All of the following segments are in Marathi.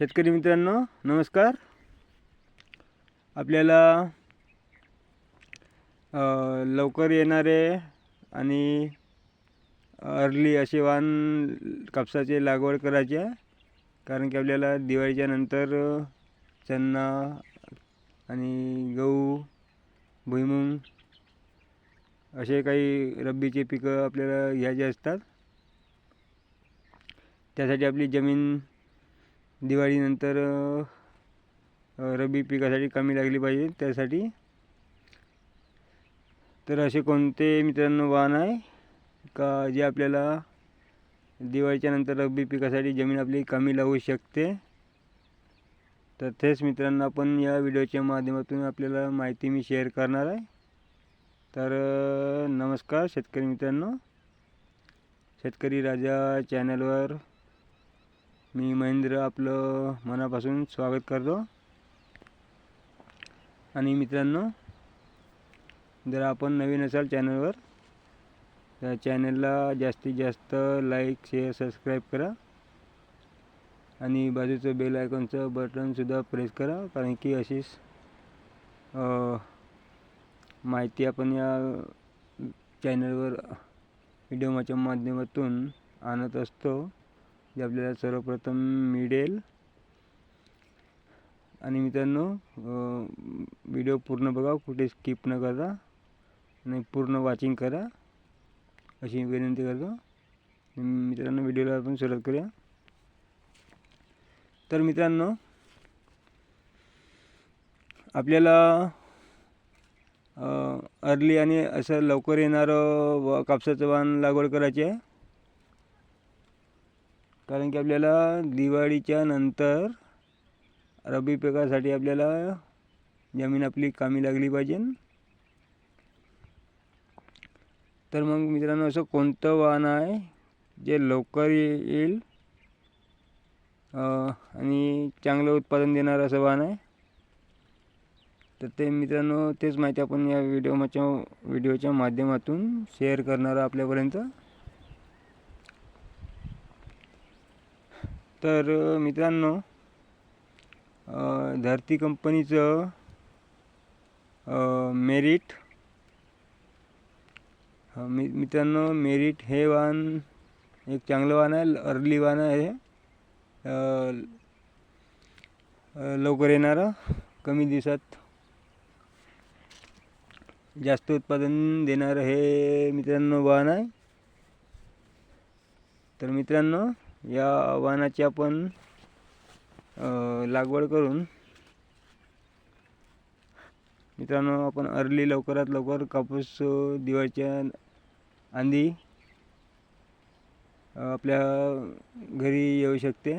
शेतकरी मित्रांनो नमस्कार. आपल्याला लवकर येणारे आणि अर्ली असे वाण कापसाचे लागवड करायची आहे. कारण की आपल्याला दिवाळीच्या नंतर चन्ना आणि गहू भुईमुंग असे काही रब्बीचे पिकं आपल्याला घ्यायचे असतात. त्यासाठी आपली जमीन दिवाळीनंतर रब्बी पिकासाठी कमी लागली पाहिजे त्यासाठी. तर असे कोणते मित्रांनो वाहन आहे? का जे आपल्याला दिवाळीच्या नंतर रब्बी पिकासाठी जमीन आपली कमी लागू शकते? तर तेच मित्रांनो आपण या व्हिडिओच्या माध्यमातून आपल्याला माहिती मी शेअर करणार आहे. तर नमस्कार शेतकरी मित्रांनो. शेतकरी राजा चॅनलवर मी महेंद्र आपलं मनापासून स्वागत करतो. आणि मित्रांनो जर आपण नवीन असाल चॅनलवर तर चॅनलला जास्तीत जास्त लाईक शेअर सबस्क्राईब करा. आणि बाजूचं बेल आयकॉनचं बटनसुद्धा प्रेस करा कारण की अशीच माहिती आपण या चॅनलवर व्हिडिओच्या माध्यमातून आणत असतो. जे आपल्याला सर्वप्रथम मिळेल. आणि मित्रांनो व्हिडिओ पूर्ण बघा कुठे स्किप न करा आणि पूर्ण वॉचिंग करा. अशी विनंती करतो. मित्रांनो व्हिडिओला आपण सुरुवात करूया. तर मित्रांनो आपल्याला अर्ली आणि असं लवकर येणारं व कापसाचं वाण लागवड करायची आहे. कारण की आपल्याला दिवाळीच्या नंतर रब्बी पिकासाठी आपल्याला जमीन आपली कामी लागली पाहिजे. तर मग मित्रांनो असं कोणतं वाहन आहे जे लवकर येईल? आणि चांगलं उत्पादन देणारं असं वाहन आहे? तर ते मित्रांनो तेच माहिती आपण या व्हिडिओच्या व्हिडिओच्या माध्यमातून शेअर करणार आहोत आपल्यापर्यंत. तर मित्रांनो धरती कंपनीचं मेरिट मि मित्रांनो मेरिट हे वाहन एक चांगलं वाहन आहे अर्ली वाहन आहे. लवकर येणारं कमी दिवसात जास्त उत्पादन देणारं हे मित्रांनो वाहन आहे. तर मित्रांनो या वाहनाची आपण लागवड करून मित्रांनो आपण अर्ली लवकरात लवकर कापूस दिवाळीच्या आधी आपल्या घरी येऊ शकते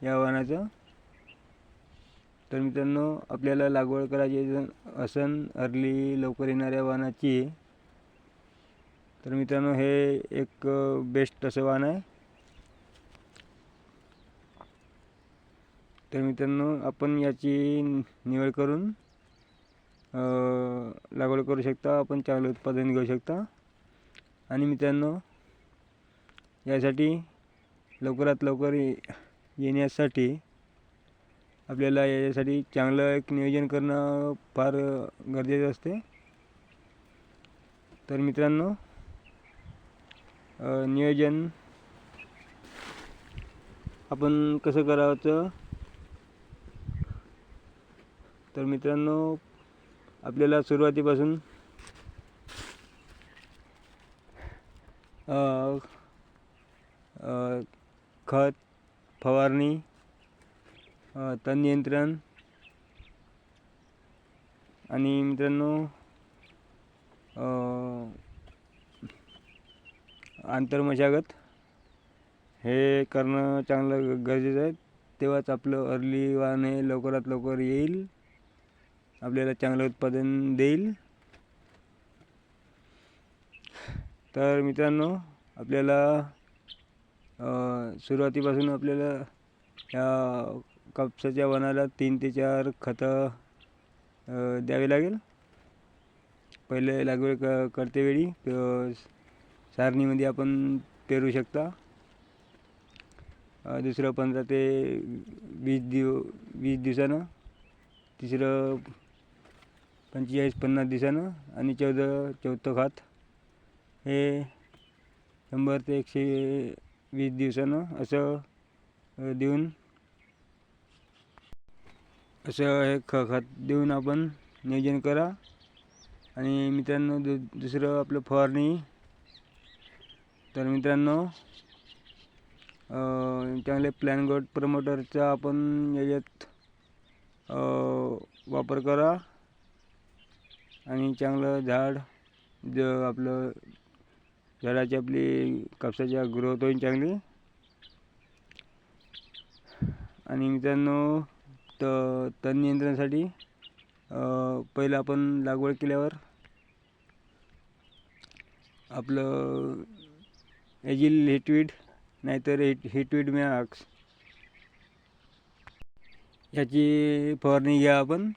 या वाहनाचं तर मित्रांनो आपल्याला लागवड करायची असन अर्ली लवकर येणाऱ्या वाहनाची तर मित्रांनो हे एक बेस्ट असं वाहन आहे. तर मित्रांनो आपण याची निवड करून लागवड करू शकता. आपण चांगलं उत्पादन घेऊ शकता. आणि मित्रांनो यासाठी लवकरात लवकर ये- येण्यासाठी आपल्याला याच्यासाठी चांगलं एक नियोजन करणं फार गरजेचं असते. तर मित्रांनो नियोजन आपण कसं करावं तर मित्रांनो आपल्याला सुरुवातीपासून खत फवारणी तण नियंत्रण आणि मित्रांनो आंतरमशागत हे करणं चांगलं गरजेचं आहे. तेव्हाच आपलं अर्ली वाहन हे लवकरात लवकर येईल. आपल्याला चांगलं उत्पादन देईल. तर मित्रांनो आपल्याला सुरुवातीपासून आपल्याला या कापसाच्या वनाला तीन ते चार खतं द्यावे लागेल. पहिले लागवड क करतेवेळी सारणीमध्ये आपण पेरू शकता. दुसरं पंधरा ते वीस दिव वीस दिवसानं. तिसरं पंचेचाळीस पन्नास दिवसानं आणि चौदा चौथं खात. हे शंभर ते एकशे वीस दिवसानं असं देऊन असं हे ख खत देऊन आपण नियोजन करा. आणि मित्रांनो दु दुसरं आपलं फवारणी. तर मित्रांनो चांगले प्लॅन गट प्रमोटरचा आपण याच्यात वापर करा. आणि चांगलं झाड ज आपलं झाडाची आपली कापसाच्या ग्रोथ होईल चांगली. आणि मित्रांनो त तण नियंत्रणासाठी पहिलं आपण लागवड केल्यावर आपलं एजिल हिटवीड नाहीतर हिट हिटवीड मॅक्स याची फवारणी घ्या आपण.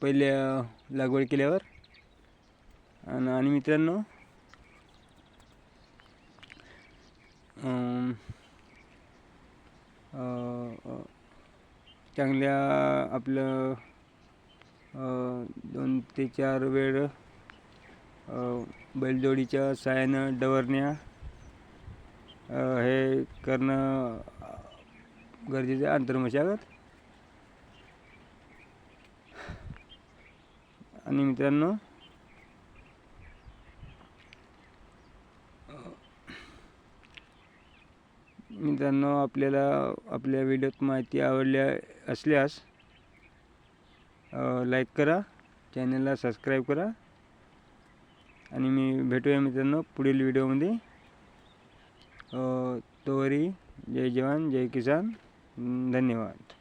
पहिल्या लागवड केल्यावर. आणि आणि मित्रांनो चांगल्या आपलं दोन ते चार वेळ बैलजोडीच्या सायानं डवरण्या हे करणं गरजेचं आहे आंतरमशागत आणि मित्रांनो मित्रांनो आपल्याला आपल्या व्हिडिओत माहिती आवडल्या असल्यास लाईक करा चॅनलला सबस्क्राईब करा. आणि मी भेटूया मित्रांनो पुढील व्हिडिओमध्ये. तोवरी जय जवान जय किसान. धन्यवाद.